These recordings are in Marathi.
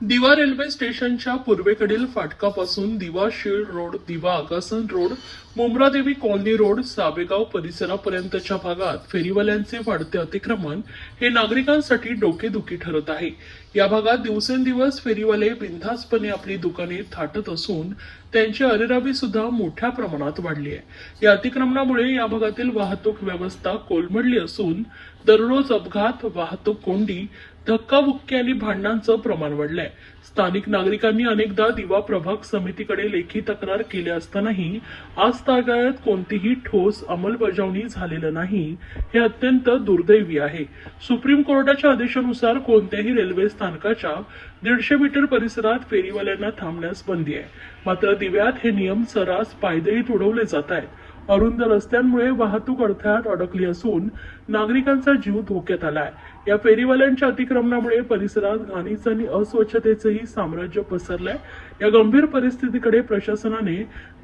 दिवा रेल्वे स्टेशनच्या पूर्वेकडील फाटकापासून Diva Shil road Diva Agasan road Mumradevi colony road Sabegaon परिसरापर्यंतच्या भागात फेरीवाल्यांचे वाढते अतिक्रमण हे नागरिकांसाठी डोकेदुखी ठरत आहे. या भागात दिवसेंदिवस फेरीवाले बिनधास्तपणे आपली दुकाने थाटत असून त्यांची अरेरावी सुद्धा मोठ्या प्रमाणात वाढली आहे. या अतिक्रमणामुळे या भागातील वाहतूक व्यवस्था कोलमडली असून दररोज अपघात वाहतूक कोंडी धक्काबुक्की आणि भांडणांचं प्रमाण वाढलंय. स्थानिक नागरिकांनी अनेकदा दिवा प्रभाग समितीकडे लेखी तक्रार केली असतानाही आज तागायत कोणतीही ठोस अंमलबजावणी झालेलं नाही हे अत्यंत दुर्दैवी आहे. सुप्रीम कोर्टाच्या आदेशानुसार कोणत्याही रेल्वे स्थानकाच्या दीडशे मीटर परिसरात फेरीवाल्यांना थांबण्यास बंदी आहे. मात्र दिव्यात हे नियम सरास पायदळी तुडवले जात आहेत. अरुंद रस्त्यांमुळे वाहतूक अडथळ्यात अडकली असून नागरिकांचा जीव धोक्यात आलाय. या फेरीवाल्यांच्या अतिक्रमणामुळे परिसरात घाणीच आणि अस्वच्छतेचंही साम्राज्य पसरलंय. या गंभीर परिस्थितीकडे प्रशासनाने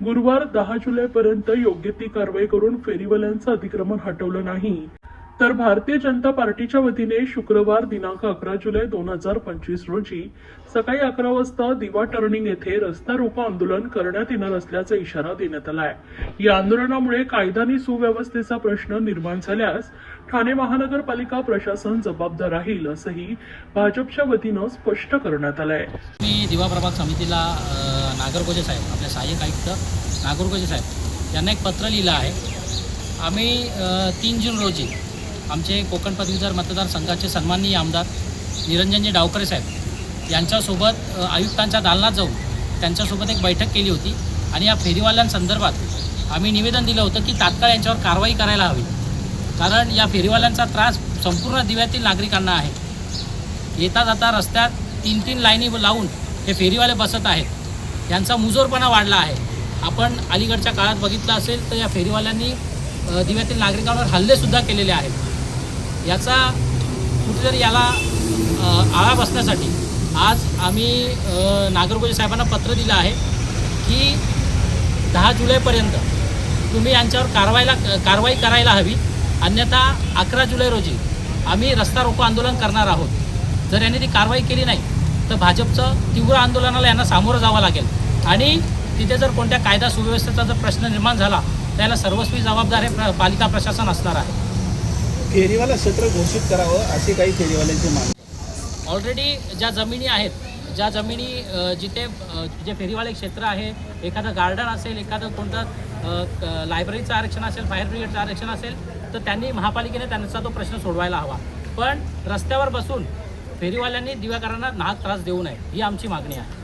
गुरुवार दहा जुलैपर्यंत योग्य ती कारवाई करून फेरीवाल्यांचं अतिक्रमण हटवलं नाही. तर भारतीय जनता पार्टीच्या वतीने शुक्रवार दिनांक अकरा जुलै दोन हजार पंचवीस रोजी सकाळी अकरा वाजता दिवा टर्निंग येथे रस्ता रोको आंदोलन करण्यात येणार असल्याचा इशारा देण्यात आला आहे या आंदोलनामुळे कायदा आणि सुव्यवस्थेचा प्रश्न निर्माण झाल्यास ठाणे महानगरपालिका प्रशासन जबाबदार राहील असंही भाजपच्या वतीनं स्पष्ट करण्यात आलं आहे मी दिवा प्रभाग समितीला नागरगोजे साहेब आपल्या सहाय्यक आयुक्त नागरगोजे साहेब यांना एक पत्र लिहिलं आहे. आम्ही तीन जून रोजी आमचे कोकण पदवीधर मतदारसंघाचे सन्माननीय आमदार निरंजनजी डावकरे साहेब यांच्यासोबत आयुक्तांच्या दालनात जाऊन त्यांच्यासोबत एक बैठक केली होती आणि या फेरीवाल्यांसंदर्भात आम्ही निवेदन दिलं होतं की तात्काळ यांच्यावर कारवाई करायला हवी. कारण या फेरीवाल्यांचा त्रास संपूर्ण दिव्यातील नागरिकांना आहे. येता जाता रस्त्यात तीन तीन लाईनी लावून हे फेरीवाले बसत आहेत. यांचा मुजोरपणा वाढला आहे. आपण अलीकडच्या काळात बघितलं असेल तर या फेरीवाल्यांनी दिव्यातील नागरिकांवर हल्लेसुद्धा केलेले आहेत. याचा कुठेतरी याला आळा बसण्यासाठी आज आम्ही अ, नागरगोजे साहेबांना पत्र दिलं आहे की दहा जुलैपर्यंत तुम्ही यांच्यावर कारवाईला कारवाई करायला हवी. अन्यथा अकरा जुलै रोजी आम्ही रस्ता रोको आंदोलन करणार आहोत. जर यांनी ती कारवाई केली नाही तर भाजपचं तीव्र आंदोलनाला यांना सामोरं जावं लागेल. आणि तिथे जर कोणत्या कायदा सुव्यवस्थेचा जर प्रश्न निर्माण झाला त्याला सर्वस्वी जबाबदार हे प्र पालिका प्रशासन असणार आहे. फेरीवाला क्षेत्र घोषित करावं अशी काही फेरीवाल्यांची मागणी. ऑलरेडी ज्या जमिनी आहेत ज्या जमिनी जिथे जे फेरीवाले क्षेत्र आहे एखादं गार्डन असेल एखादं कोणतं लायब्ररीचं आरक्षण असेल फायर ब्रिगेडचं आरक्षण असेल तर त्यांनी महापालिकेने त्यांचा तो प्रश्न सोडवायला हवा. पण रस्त्यावर बसून फेरीवाल्यांनी दिव्याकरांना नाहक त्रास देऊ नये ही आमची मागणी आहे.